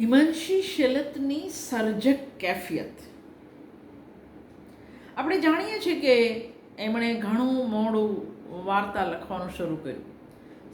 હિમાંશી શેલતની સર્જક કેફિયત. આપણે જાણીએ છીએ કે એમણે ઘણું મોડું વાર્તા લખવાનું શરૂ કર્યું.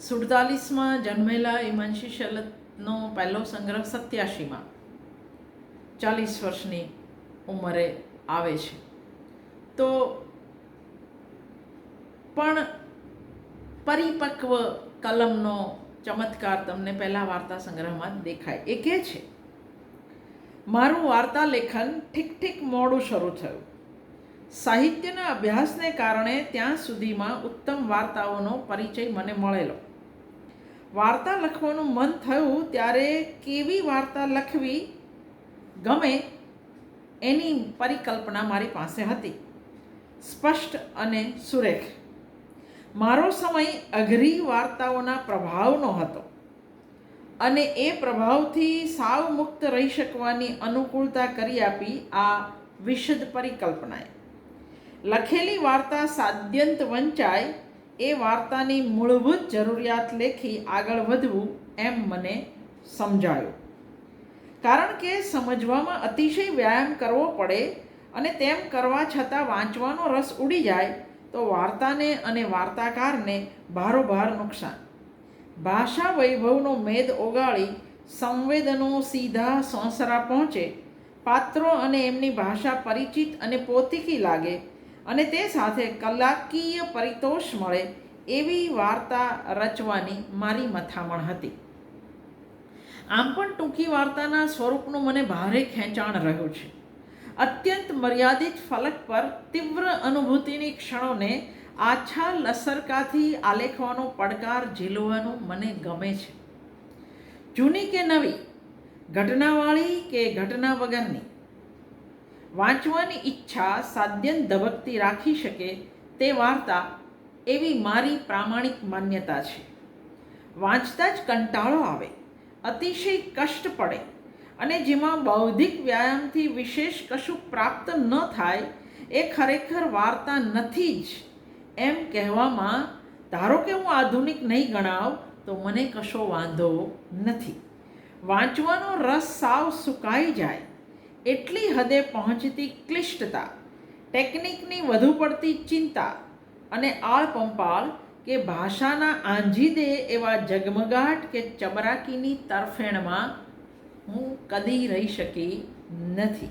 સુડતાલીસમાં જન્મેલા હિમાંશી શેલતનો પહેલો સંગ્રહ સત્યાસીમાં, ચાલીસ વર્ષની ઉંમરે આવે છે. તો પણ પરિપક્વ કલમનો ચમત્કાર તમને પહેલાં વાર્તા સંગ્રહમાં દેખાય. એ કહે છે, મારું વાર્તા લેખન ઠીક ઠીક મોડું શરૂ થયું. સાહિત્યના અભ્યાસને કારણે ત્યાં સુધીમાં ઉત્તમ વાર્તાઓનો પરિચય મને મળેલો. વાર્તા લખવાનું મન થયું ત્યારે કેવી વાર્તા લખવી ગમે એની પરિકલ્પના મારી પાસે હતી. સ્પષ્ટ અને સુરેખ. મારો સમય અઘરી વાર્તાઓના પ્રભાવનો હતો અને એ પ્રભાવથી સાવ મુક્ત રહી શકવાની અનુકૂળતા કરી આપી આ વિશદ પરિકલ્પનાએ. લખેલી વાર્તા સાદ્યંત વંચાય એ વાર્તાની મૂળભૂત જરૂરિયાત લેખી આગળ વધવું એમ મને સમજાયું. કારણ કે સમજવામાં અતિશય વ્યાયામ કરવો પડે અને તેમ કરવા છતાં વાંચવાનો રસ ઉડી જાય તો વાર્તાને અને વાર્તાકારને ભારોભાર નુકસાન. ભાષા વૈભવનો મેદ ઓગાળી સંવેદનો સીધા સોંસરા પહોંચે. પાત્રો અને એમની ભાષા પરિચિત અને પોતીકી લાગે અને તે સાથે કલાકીય પરિતોષ મળે એવી વાર્તા રચવાની મારી મથામણ હતી. આમ પણ ટૂંકી વાર્તાના સ્વરૂપનું મને ભારે ખેંચાણ રહ્યું છે. અત્યંત મર્યાદિત ફલક પર તીવ્ર અનુભૂતિની ક્ષણોને આછા લસરકાથી આલેખવાનો પડકાર ઝીલવાનું મને ગમે છે. જૂની કે નવી, ઘટનાવાળી કે ઘટના વગરની, વાંચવાની ઈચ્છા સાદ્યંત ધબકતી રાખી શકે તે વાર્તા એવી મારી પ્રામાણિક માન્યતા છે. વાંચતા જ કંટાળો આવે, અતિશય કષ્ટ પડે અને જેમાં બૌદ્ધિક વ્યાયામથી વિશેષ કશું પ્રાપ્ત ન થાય, એ ખરેખર વાર્તા નથી જ. એમ કહેવામાં, ધારો કે હું આધુનિક નહીં ગણાવ, તો મને કશો વાંધો નથી. વાંચવાનો રસ સાવ સુકાઈ જાય. એટલી હદે પહોંચતી ક્લિષ્ટતા, ટેકનિકની વધુ પડતી ચિંતા અને આળપંપાળ કે ભાષાના આંજી દે એવા જગમગાટ કે ચબરાકીની તરફેણમાં હું કદી રહી શકી નથી.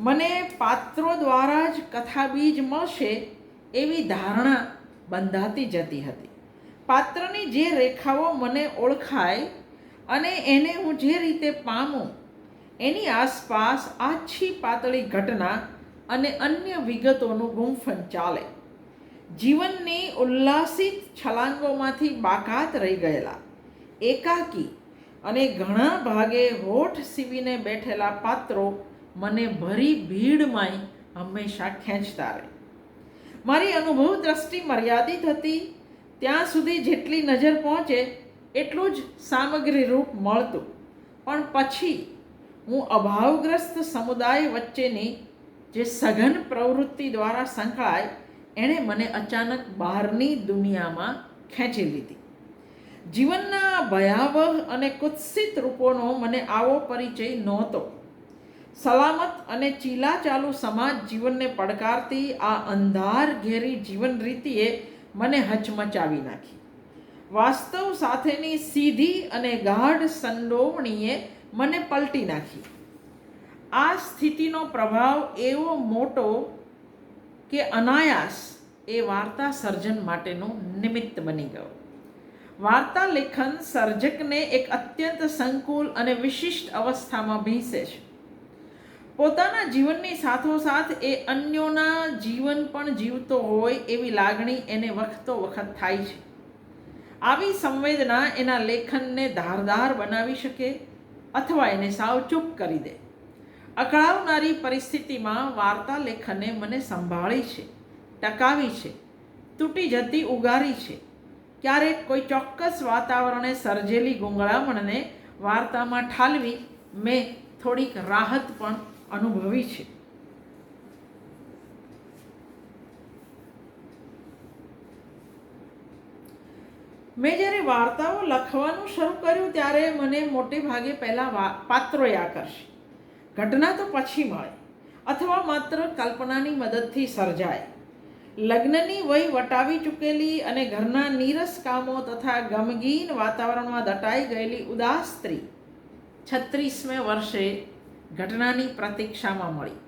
મને પાત્રો દ્વારા જ કથાબીજ મળશે એવી ધારણા બંધાતી જતી હતી. પાત્રની જે રેખાઓ મને ઓળખાય અને એને હું જે રીતે પામું, એની આસપાસ આછી પાતળી ઘટના અને અન્ય વિગતોનું ગુંફન ચાલે. જીવનની ઉલ્લાસિત છલાંગોમાંથી બાકાત રહી ગયેલા, એકાકી અને ઘણા ભાગે હોઠ સીવીને બેઠેલા પાત્રો મને ભરી ભીડમાંય હંમેશા ખેંચતા રહે. મારી અનુભવ દ્રષ્ટિ મર્યાદિત હતી. ત્યાં સુધી જેટલી નજર પહોંચે, એટલું જ સામગ્રી રૂપ મળતું. પણ પછી હું અભાવગ્રસ્ત સમુદાય વચ્ચેની જે સઘન પ્રવૃત્તિ દ્વારા સંકળાય, એણે મને અચાનક બહારની દુનિયામાં ખેંચી લીધી. જીવનના ભયાવહ અને કુત્સિત રૂપોનો મને આવો પરિચય નહોતો. સલામત અને ચીલા ચાલુ સમાજ જીવનને પડકારતી આ અંધાર ઘેરી જીવન રીતિએ મને હચમચાવી નાખી. વાસ્તવ સાથેની સીધી અને ગાઢ સંડોવણીએ મને પલટી નાખી. આ સ્થિતિનો પ્રભાવ એવો મોટો કે અનાયાસ એ વાર્તા સર્જન માટેનું નિમિત્ત બની ગયો. વાર્તા લેખન સર્જકને એક અત્યંત સંકુલ અને વિશિષ્ટ અવસ્થામાં ભીંસે છે. પોતાના જીવનની સાથોસાથ એ અન્યોના જીવન પણ જીવતો હોય એવી લાગણી એને વખતો વખત થાય છે. આવી સંવેદના એના લેખનને ધારદાર બનાવી શકે અથવા એને સાવ ચૂપ કરી દે. અકળાવનારી પરિસ્થિતિમાં વાર્તા લેખને મને સંભાળી છે, ટકાવી છે, તૂટી જતી ઉગારી છે ક્યારેક કોઈ ચોક્કસ વાતાવરણે સર્જેલી ગુંગળામણને વાર્તામાં ઠાલવી મેં થોડીક રાહત પણ અનુભવી છે. મેં જ્યારે વાર્તાઓ લખવાનું શરૂ કર્યું ત્યારે મને મોટે ભાગે પહેલાં વા પાત્રોએ આકર્ષે ઘટના તો પછી મળે, અથવા માત્ર કલ્પનાની મદદથી સર્જાય. લગ્નની વય વટાવી ચૂકેલી અને ઘરના નીરસ કામો તથા ગમગીન વાતાવરણમાં દટાઈ ગયેલી ઉદાસ સ્ત્રી છત્રીસમે વર્ષે ઘટનાની પ્રતીક્ષામાં મળી.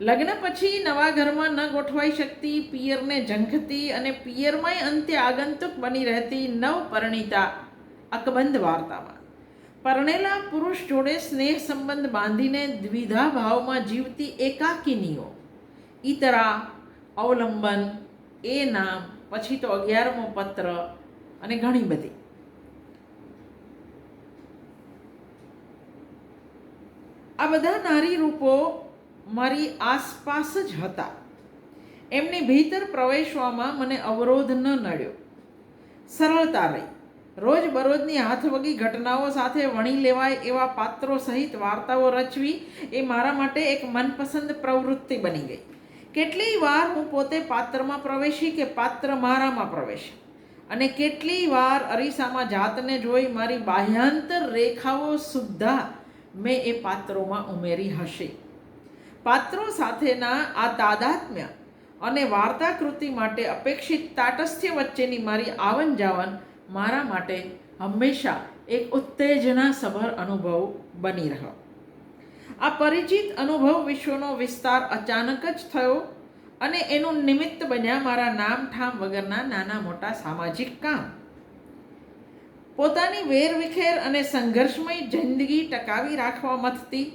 લગ્ન પછી નવા ઘરમાં ન ગોઠવાઈ શકતી પિયરને ઝંખતી અને પિયરમાંય અંતે આગંતુક બની રહેતી નવપરિણીતા અકબંધ વાર્તામાં. પરણેલા પુરુષ જોડે સ્નેહ સંબંધ બાંધીને દ્વિધા ભાવમાં જીવતી એકાકીનીઓ, ઈતરા અવલંબન, એ નામ, પછી તો અગિયારમો પત્ર અને ઘણી બધી. આ બધા નારી રૂપો મારી આસપાસ જ હતા. એમની ભીતર પ્રવેશવામાં મને અવરોધ ન નડ્યો. સરળતા રહી. રોજબરોજની હાથવગી ઘટનાઓ સાથે વણી લેવાય એવા પાત્રો સહિત વાર્તાઓ રચવી એ મારા માટે એક મનપસંદ પ્રવૃત્તિ બની ગઈ. કેટલીય વાર હું પોતે પાત્રમાં પ્રવેશી કે પાત્ર મારામાં પ્રવેશી? અને કેટલી વાર અરીસામાં જાતને જોઈ મારી બાહ્યાંતર રેખાઓ સુદ્ધા મેં એ પાત્રોમાં ઉમેરી હશે. પાત્રો સાથેના આ તાદાત્મ્ય અને વાર્તાકૃતિ માટે અપેક્ષિત તાટસ્થ્ય વચ્ચેની મારી આવન જાવન મારા માટે હંમેશા એક ઉત્તેજના સભર અનુભવ બની રહ્યો આ પરિચિત અનુભવ વિશ્વનો વિસ્તાર અચાનક જ થયો અને એનું નિમિત્ત બન્યા મારા નામ ઠામ વગરના નાના મોટા સામાજિક કામ. પોતાની વેરવિખેર અને સંઘર્ષમય જિંદગી ટકાવી રાખવા મથતી,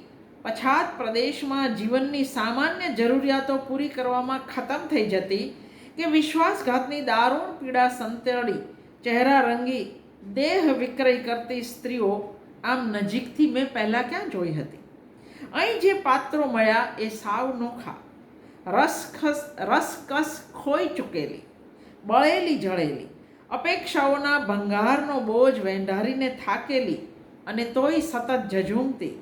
પછાત પ્રદેશમાં જીવનની સામાન્ય જરૂરિયાતો પૂરી કરવામાં ખતમ થઈ જતી કે વિશ્વાસઘાતની દારૂણ પીડા સંતળી ચહેરા રંગી, દેહ વિક્રય કરતી સ્ત્રીઓ આમ નજીકથી મેં પહેલાં ક્યાં જોઈ હતી? અહીં જે પાત્રો મળ્યા એ સાવ નોખા. રસખસ રસકસ ખોઈ ચૂકેલી, બળેલી જળેલી, અપેક્ષાઓના ભંગારનો બોજ વેંઢારીને થાકેલી અને તોય સતત ઝઝૂમતી,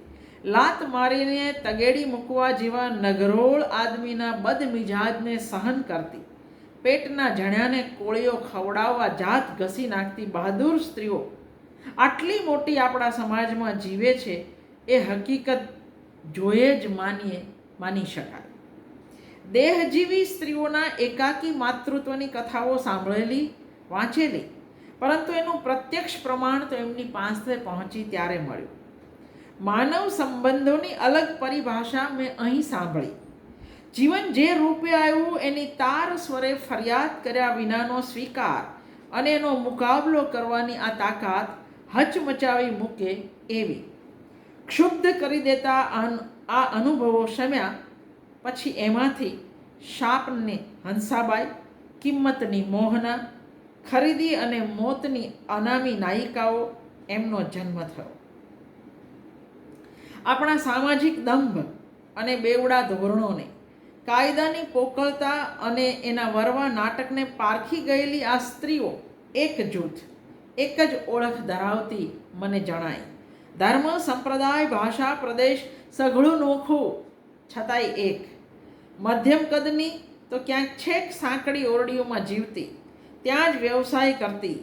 લાત મારીને તગેડી મૂકવા જેવા નગરોળ આદમીના બદમિજાજને સહન કરતી, પેટના જણ્યાને કોળીઓ ખવડાવવા જાત ઘસી નાખતી બહાદુર સ્ત્રીઓ. આટલી મોટી આપણા સમાજમાં જીવે છે એ હકીકત જોઈએ જ માનીએ, માની શકાય. દેહજીવી સ્ત્રીઓના એકાકી માતૃત્વની કથાઓ સાંભળેલી, વાંચેલી, પરંતુ એનું પ્રત્યક્ષ પ્રમાણ તો એમની પાસે પહોંચી ત્યારે મળ્યું. માનવ સંબંધોની અલગ પરિભાષા મેં અહીં સાંભળી. જીવન જે રૂપે આવ્યું, એની તાર સ્વરે ફરિયાદ કર્યા વિનાનો સ્વીકાર અને એનો મુકાબલો કરવાની આ તાકાત હચમચાવી મૂકે એવી. ક્ષુબ્ધ કરી દેતા આ અનુભવો શમ્યા પછી એમાંથી શાપને હંસાબાઈ, કિંમતની મોહના, ખરીદી અને મોતની અનામી નાયિકાઓ એમનો જન્મ થયો. આપણા સામાજિક દંભ અને બેવડા ધોરણોને કાયદાની પોકળતા અને એના વરવા નાટકને પારખી ગયેલી આ સ્ત્રીઓ એક જૂથ, એક જ ઓળખ ધરાવતી મને જણાય. ધર્મ, સંપ્રદાય, ભાષા, પ્રદેશ સઘળું નોખું, છતાંય એક. મધ્યમ કદની તો ક્યાંક છેક સાંકડી ઓરડીઓમાં જીવતી. ત્યાં જ વ્યવસાય કરતી.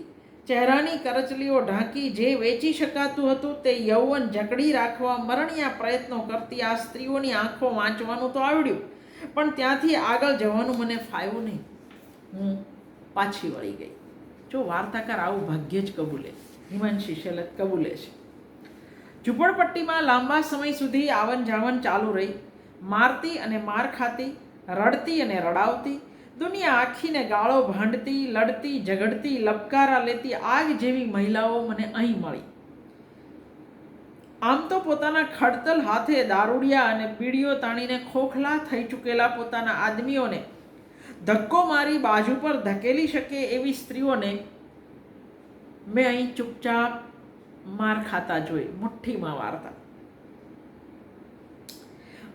ચહેરાની કરચલીઓ ઢાંકી જે વેચી શકાતું હતું તે યૌવન જકડી રાખવા મરણિયા પ્રયત્નો કરતી આ સ્ત્રીઓની આંખો વાંચવાનું તો આવડ્યું. પણ ત્યાંથી આગળ જવાનું મને ફાવ્યું નહીં. હું પાછી વળી ગઈ. જો વાર્તાકાર આવું ભાગ્ય જ કબૂલે. હિમાંશી શેલત કબૂલે છે. ઝૂંપડપટ્ટીમાં લાંબા સમય સુધી આવન જાવન ચાલુ રહી. મારતી અને માર ખાતી, રડતી અને રડાવતી, દુનિયા આખીને ગાળો ભાંડતી, લડતી, ઝઘડતી, લપકારા લેતી આગ જેવી મહિલાઓ મને અહીં મળી. આમ તો પોતાના ખડતલ હાથે દારૂડિયા અને બીડીઓ તાણીને ખોખલા થઈ ચૂકેલા પોતાના આદમીઓને ધક્કો મારી બાજુ પર ધકેલી શકે એવી સ્ત્રીઓને મેં અહીં ચૂપચાપ માર ખાતા જોઈ, મુઠ્ઠીમાં વાર્તા.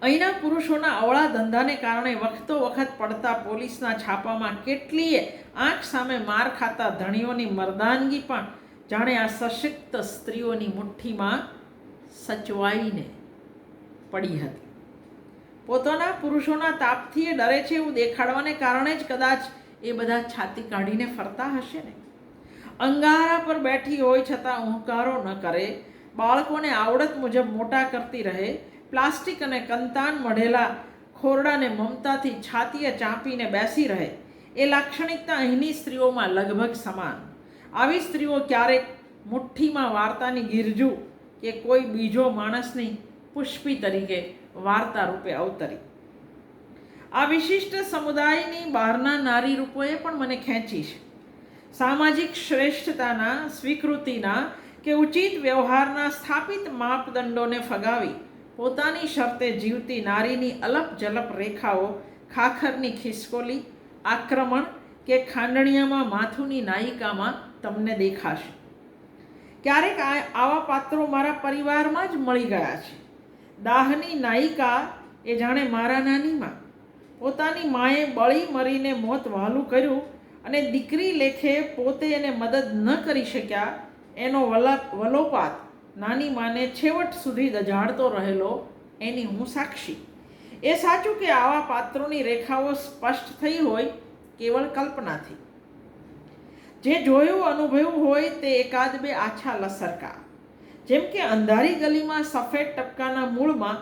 અહીંના પુરુષોના અવળા ધંધાને કારણે વખતો વખત પડતા પોલીસના છાપામાં કેટલીય આંખ સામે માર ખાતા ધણીઓની મર્દાનગી પણ જાણે આ સશક્ત સ્ત્રીઓની મુઠ્ઠીમાં સચવાઈને પડી હતી. પોતાના પુરુષોના તાપથી એ ડરે છે એવું દેખાડવાને કારણે જ કદાચ એ બધા છાતી કાઢીને ફરતા હશે ને? અંગારા પર બેઠી હોય છતાં ઉહકારો ન કરે. બાળકોને આવડત મુજબ મોટા કરતી રહે. પ્લાસ્ટિક અને કંતાન મઢેલા ખોરડાને મમતાથી છાતીએ ચાંપીને બેસી રહે. એ લાક્ષણિકતા અહીંની સ્ત્રીઓમાં લગભગ સમાન. આવી સ્ત્રીઓ ક્યારેક મુઠ્ઠીમાં વાર્તાની ગીરજુ કે કોઈ બીજો માણસની પુષ્પી તરીકે વાર્તા રૂપે અવતરી. આ વિશિષ્ટ સમુદાયની બહારના નારી રૂપોએ પણ મને ખેંચી છે. સામાજિક શ્રેષ્ઠતાના, સ્વીકૃતિના કે ઉચિત વ્યવહારના સ્થાપિત માપદંડોને ફગાવી, પોતાની શરતે જીવતી નારીની અલપ જલપ રેખાઓ ખાખરની ખિસકોલી, આક્રમણ કે ખાંડણીયામાં માથુંની નાયિકામાં તમને દેખાશે. ક્યારેક આવા પાત્રો મારા પરિવારમાં જ મળી ગયા છે. દાહની નાયિકા એ જાણે મારા નાનીમાં. પોતાની માએ બળી મરીને મોત વહાલું કર્યું અને દીકરી લેખે પોતે એને મદદ ન કરી શક્યા, એનો વલ, વલોપાત નાની માને છેવટ સુધી દજાડતો રહેલો, એની હું સાક્ષી. એ સાચું કે આવા પાત્રોની રેખાઓ સ્પષ્ટ થઈ હોય, કેવળ કલ્પનાથી. જે જોયું અનુભવ્યું હોય તે એકાદ બે આછા લસરકા. જેમ કે અંધારી ગલીમાં સફેદ ટપકાના મૂળમાં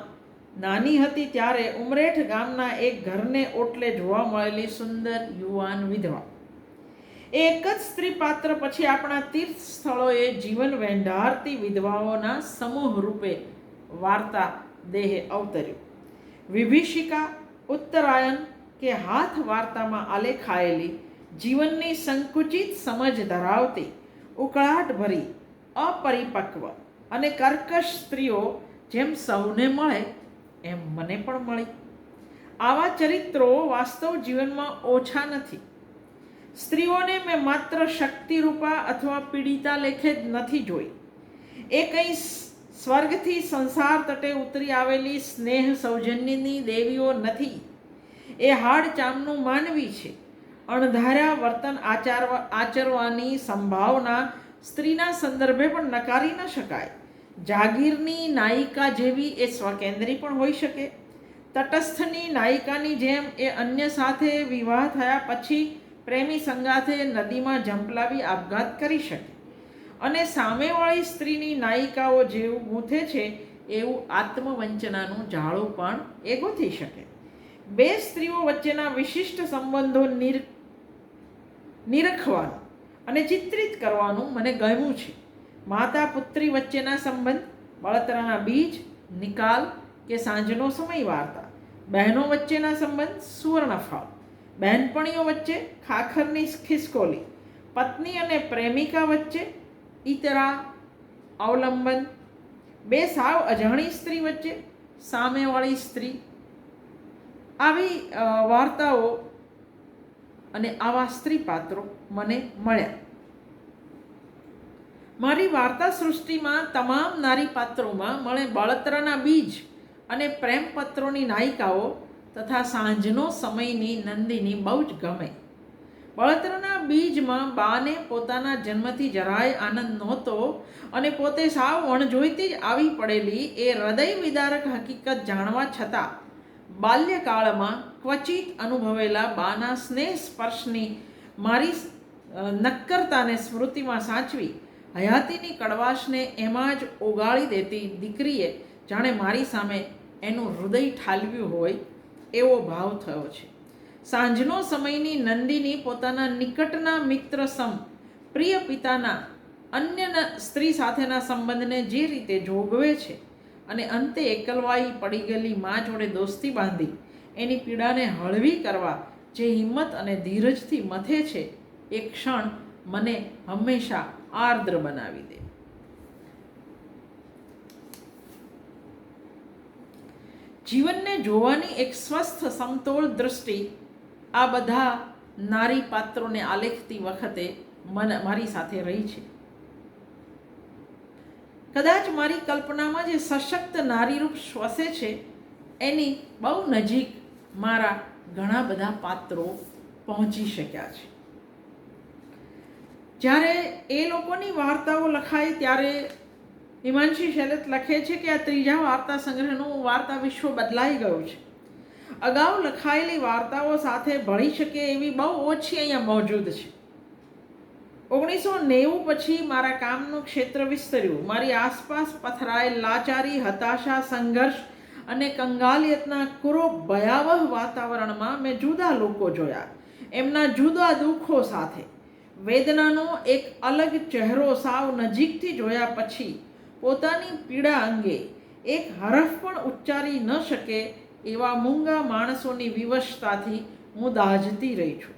નાની હતી ત્યારે ઉમરેઠ ગામના એક ઘરને ઓટલે જોવા મળેલી સુંદર યુવાન વિધવા. એક જ સ્ત્રી પાત્ર પછી આપણા તીર્થ સ્થળોએ જીવન વેંઢારતી વિધવાઓના સમૂહ રૂપે વાર્તા દેહે અવતર્યું. વિભીષિકા ઉત્તરાયણ કે હાથ વાર્તામાં આલેખાયેલી જીવનની સંકુચિત સમજ ધરાવતી ઉકળાટભરી અપરિપક્વ અને કર્કશ સ્ત્રીઓ જેમ સૌને મળે, એમ મને પણ મળી. આવા ચરિત્રો વાસ્તવ જીવનમાં ઓછા નથી. સ્ત્રીઓને મેં માત્ર શક્તિરૂપા અથવા પીડિતા લેખે જ નથી જોઈ. એ કંઈ સ્વર્ગથી સંસાર તટે ઉતરી આવેલી સ્નેહ સૌજન્યની દેવીઓ નથી. એ હાડ ચામનું માનવી છે. અણધાર્યા વર્તન આચારવા, આચરવાની સંભાવના સ્ત્રીના સંદર્ભે પણ નકારી ન શકાય. જાગીરની નાયિકા જેવી એ સ્વકેન્દ્રી પણ હોઈ શકે. તટસ્થની નાયિકાની જેમ એ અન્ય સાથે વિવાહ થયા પછી પ્રેમી સંગાથે નદીમાં ઝંપલાવી આપઘાત કરી શકે. અને સામેવાળી સ્ત્રીની નાયિકાઓ જેવું ગૂંથે છે એવું આત્મવંચનાનું જાળું પણ એ ગૂંથી શકે. બે સ્ત્રીઓ વચ્ચેના વિશિષ્ટ સંબંધો નિર, નિરખવાનું અને ચિત્રિત કરવાનું મને ગમ્યું છે. માતા પુત્રી વચ્ચેના સંબંધ, બળતરાના બીજ, નિકાલ કે સાંજનો સમય વાર્તા બહેનો વચ્ચેના સંબંધ સુવર્ણફાળ બહેનપણીઓ વચ્ચે ખાખરની ખિસકોલી, પત્ની અને પ્રેમિકા વચ્ચે ઈતરા, અવલંબન, બે સાવ અજાણી સ્ત્રી વચ્ચે સામેવાળી સ્ત્રી. આવી વાર્તાઓ અને આવા સ્ત્રી પાત્રો મને મળ્યા. મારી વાર્તા સૃષ્ટિમાં તમામ નારી પાત્રોમાં મને બળતરાના બીજ અને પ્રેમપત્રોની નાયિકાઓ તથા સાંજનો સમયની નંદિની બહુ જ ગમે. બળતરના બીજમાં બાને પોતાના જન્મથી જરાય આનંદ નહોતો અને પોતે સાવ અણજોઈતી જ આવી પડેલી એ હૃદય વિદારક હકીકત જાણવા છતાં, બાલ્યકાળમાં ક્વચિત અનુભવેલા બાના સ્નેહ સ્પર્શની મારી નક્કરતાને સ્મૃતિમાં સાચવી, હયાતીની કડવાશને એમાં જ ઓગાળી દેતી દીકરીએ, જાણે મારી સામે એનું હૃદય ઠાલવ્યું હોય એવો ભાવ થયો છે. સાંજનો સમયની નંદિની પોતાના નિકટના મિત્ર સમ, પ્રિય પિતાના અન્ય સ્ત્રી સાથેના સંબંધને જે રીતે જોગવે છે અને અંતે એકલવાઈ પડી ગયેલી મા જોડે દોસ્તી બાંધી, એની પીડાને હળવી કરવા જે હિંમત અને ધીરજથી મથે છે, એ ક્ષણ મને હંમેશા આર્દ્ર બનાવી દે. જીવનને જોવાની એક સ્વસ્થ સમતોલ દૃષ્ટિ આ બધા નારી પાત્રોને આલેખતી વખતે મન મારી સાથે રહી છે. કદાચ મારી કલ્પનામાં જે સશક્ત નારીરૂપ શ્વસે છે, એની બહુ નજીક મારા ઘણા બધા પાત્રો પહોંચી શક્યા છે. જ્યારે એ લોકોની વાર્તાઓ લખાય ત્યારે હિમાંશી શરત લખે છે કે આ ત્રીજા વાર્તા સંગ્રહનું વાર્તા વિશ્વ બદલાઈ ગયું છે. અગાઉ લખાયેલી વાર્તાઓ સાથે ભળી શકે એવી બહુ ઓછી અહીંયા મોજૂદ છે. ઓગણીસો નેવું પછી મારા કામનું ક્ષેત્ર વિસ્તર્યું. મારી આસપાસ પથરાયેલ લાચારી, હતાશા, સંઘર્ષ અને કંગાલિયતના કુરો ભયાવહ વાતાવરણમાં મેં જુદા લોકો જોયા. એમના જુદા દુઃખો સાથે. વેદનાનો એક અલગ ચહેરો સાવ નજીકથી જોયા પછી પોતાની પીડા અંગે એક હરફ પણ ઉચ્ચારી ન શકે એવા મૂંગા માણસોની વિવશતાથી હું દાજતી રહી છું.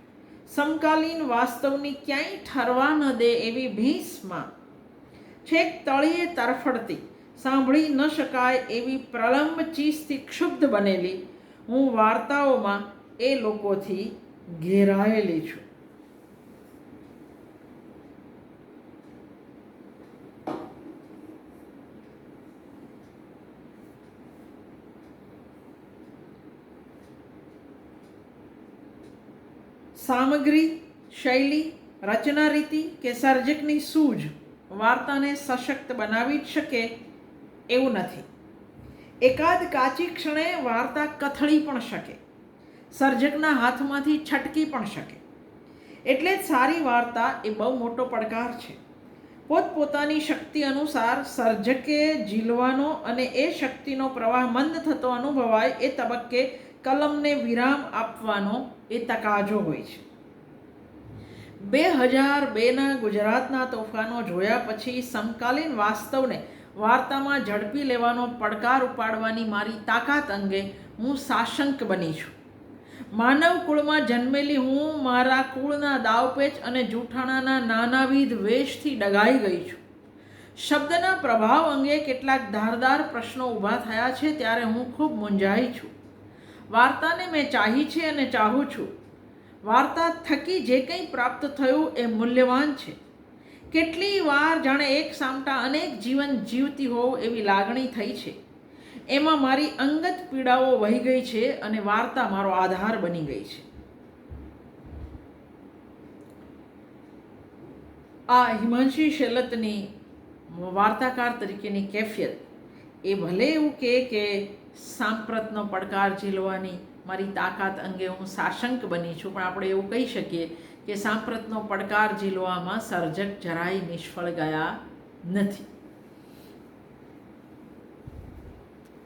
સમકાલીન વાસ્તવની ક્યાંય ઠરવા ન દે એવી ભીંસમાં છેક તળિયે તરફડતી, સાંભળી ન શકાય એવી પ્રલંબ ચીજથી ક્ષુબ્ધ બનેલી હું વાર્તાઓમાં એ લોકોથી ઘેરાયેલી છું. સામગ્રી, શૈલી, રચના રીતિ કે સર્જકની સૂઝ વાર્તાને સશક્ત બનાવી જ શકે એવું નથી. એકાદ કાચી ક્ષણે વાર્તા કથળી પણ શકે. સર્જકના હાથમાંથી છટકી પણ શકે. એટલે જ સારી વાર્તા એ બહુ મોટો પડકાર છે. પોતપોતાની શક્તિ અનુસાર સર્જકે ઝીલવાનો અને એ શક્તિનો પ્રવાહ મંદ થતો અનુભવાય એ તબક્કે કલમને વિરામ આપવાનો એ તકાજો હોય છે. બે હજાર બેના ગુજરાતના તોફાનો જોયા પછી સમકાલીન વાસ્તવને વાર્તામાં ઝડપી લેવાનો પડકાર ઉપાડવાની મારી તાકાત અંગે હું સાશંક બની છું. માનવ કુળમાં જન્મેલી હું મારા કુળના દાવપેચ અને જૂઠાણાના નાનાવિધ વેશથી ડગાઈ ગઈ છું. શબ્દના પ્રભાવ અંગે કેટલાક ધારદાર પ્રશ્નો ઊભા થયા છે ત્યારે હું ખૂબ મૂંઝાઈ છું. વાર્તાને મેં ચાહી છે અને ચાહું છું. વાર્તા થકી જે કંઈ પ્રાપ્ત થયું એ મૂલ્યવાન છે. કેટલી વાર જાણે એક સામટા અનેક જીવન જીવતી હોવ એવી લાગણી થઈ છે. એમાં મારી અંગત પીડાઓ વહી ગઈ છે અને વાર્તા મારો આધાર બની ગઈ છે. આ હિમાંશી શેલતની વાર્તાકાર તરીકેની કેફિયત એ ભલે એવું કહે કે સાંપ્રતનો પડકાર ઝીલવાની મારી તાકાત અંગે હું સાશંક બની છું. પણ આપણે એવું કહી શકીએ કે સાંપ્રતનો પડકાર ઝીલવામાં સર્જક જરાય નિષ્ફળ ગયા નથી.